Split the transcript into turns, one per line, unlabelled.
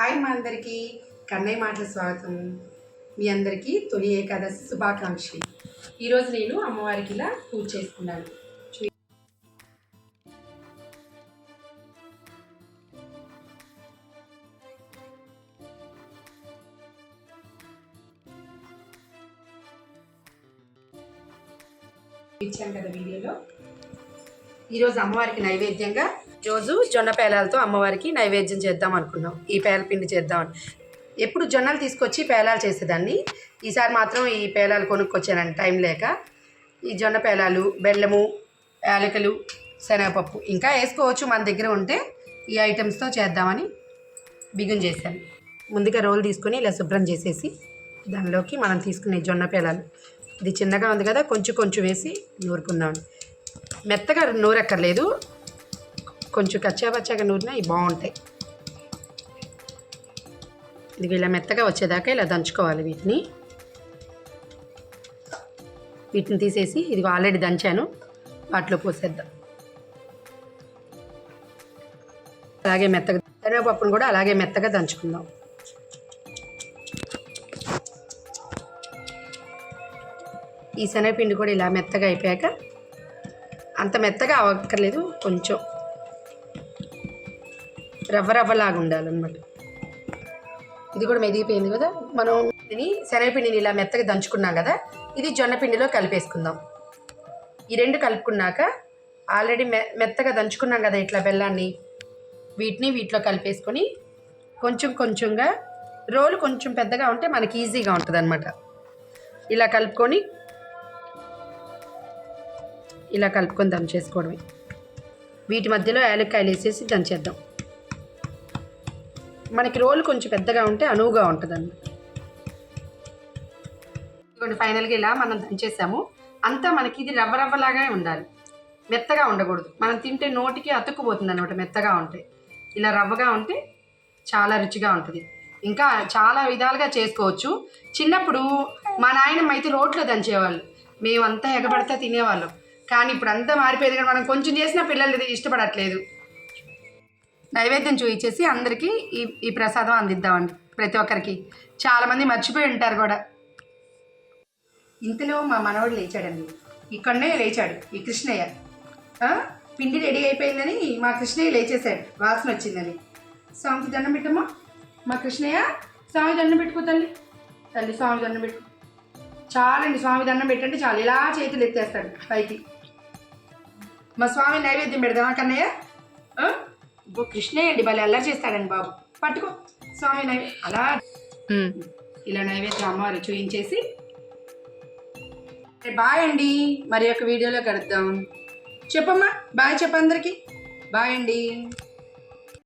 Hi మా అందరికీ. కన్నయ్య మాటల స్వాగతం. మీ అందరికీ తొలి ఏకాదశి శుభాకాంక్షలు. ఈరోజు నేను అమ్మవారికి ఇలా పూజ చేసుకున్నాను. ఇచ్చాను కదా వీడియోలో. ఈరోజు అమ్మవారికి నైవేద్యంగా రోజు జొన్న పేలాలతో అమ్మవారికి నైవేద్యం చేద్దాం అనుకున్నాం. ఈ పేల పిండి చేద్దామని ఎప్పుడు జొన్నలు తీసుకొచ్చి పేలాలు చేసేదాన్ని. ఈసారి మాత్రం ఈ పేలాలు కొనుక్కొచ్చానండి టైం లేక ఈ జొన్న పేలాలు బెల్లము యాలకులు శనగపప్పు ఇంకా వేసుకోవచ్చు మన దగ్గర ఉంటే ఈ ఐటమ్స్తో చేద్దామని బిగున్ చేశాను. ముందుగా రోల్ తీసుకొని ఇలా శుభ్రం చేసేసి దానిలోకి మనం తీసుకునే జొన్న పేలాలు. ఇది చిన్నగా ఉంది కదా కొంచెం కొంచెం వేసి నూరుకుందాం. మెత్తగా నూరెక్కర్లేదు. కొంచెం కచ్చాపచ్చాగా నూరినా ఇవి బాగుంటాయి. ఇది ఇలా మెత్తగా వచ్చేదాకా ఇలా దంచుకోవాలి వీటిని. వీటిని తీసేసి ఇది ఆల్రెడీ దంచాను. వాటిలో పోసేద్దాం. అలాగే మెత్తగా శనగపప్పును కూడా అలాగే మెత్తగా దంచుకుందాం. ఈ శనగపిండి కూడా ఇలా మెత్తగా అయిపోయాక అంత మెత్తగా అవ్వక్కర్లేదు కొంచెం రవ్వ రవ్వలాగా ఉండాలన్నమాట ఇది కూడా మెదిగిపోయింది కదా? మనం దీని శనగపిండిని ఇలా మెత్తగా దంచుకున్నాం కదా? ఇది జొన్నపిండిలో కలిపేసుకుందాం. ఈ రెండు కలుపుకున్నాక ఆల్రెడీ మె మెత్తగా దంచుకున్నాం కదా ఇట్లా బెల్లాన్ని. వీటిని వీటిలో కలిపేసుకొని కొంచెం కొంచెంగా రోలు కొంచెం పెద్దగా ఉంటే మనకి ఈజీగా ఉంటుంది అనమాట ఇలా కలుపుకొని ఇలా కలుపుకొని దంచేసుకోవడమే. వీటి మధ్యలో యాలక్కాయలు వేసేసి దంచేద్దాం. మనకి రోలు కొంచెం పెద్దగా ఉంటే అనువుగా ఉంటుందండి. ఇదిగోండి ఫైనల్గా ఇలా మనం దంచేసాము. అంతా మనకి ఇది రవ్వ రవ్వలాగానే ఉండాలి. మెత్తగా ఉండకూడదు. మనం తింటే నోటికి అతుక్కుపోతుంది అనమాట మెత్తగా ఉంటే. ఇలా రవ్వగా ఉంటే చాలా రుచిగా ఉంటుంది. ఇంకా చాలా విధాలుగా చేసుకోవచ్చు. చిన్నప్పుడు మా నాయనమ్మ అయితే రోట్లో దంచేవాళ్ళు. మేమంతా ఎగబడితే తినేవాళ్ళం. కానీ ఇప్పుడు అంతా మారిపోయింది. కానీ మనం కొంచెం చేసినా పిల్లలు ఇష్టపడట్లేదు. నైవేద్యం చూయించేసి అందరికీ ఈ ఈ ప్రసాదం అందిద్దామండి ప్రతి ఒక్కరికి. చాలామంది మర్చిపోయి ఉంటారు కూడా. ఇంతలో మా మనవడు లేచాడండి. ఇక్కడనే లేచాడు ఈ కృష్ణయ్య. పిండి రెడీ అయిపోయిందని మా కృష్ణయ్య లేచేశాడు వాసన వచ్చిందని. స్వామికి దండం పెట్టమ్మా. మా కృష్ణయ్య స్వామి దండం పెట్టుకో తల్లి. తల్లి స్వామి దండం పెట్టు. చాలండి స్వామి దండం పెట్టండి చాలు. ఇలా చేతులు ఎత్తేస్తాడు పైకి. మా స్వామి నైవేద్యం పెడదామా కన్నయ్య? ఇగో కృష్ణయ్య అండి భలే అల్లరి చేస్తాడండి బాబు. పట్టుకో. స్వామి నైవే అలా ఇలా నైవేద్యం అమ్మవారు చూయించేసి. బాయ్ అండి. మరి ఒక వీడియోలో కలుద్దాం. చెప్పమ్మా బాయ్ చెప్ప అందరికి. బాయ్ అండి.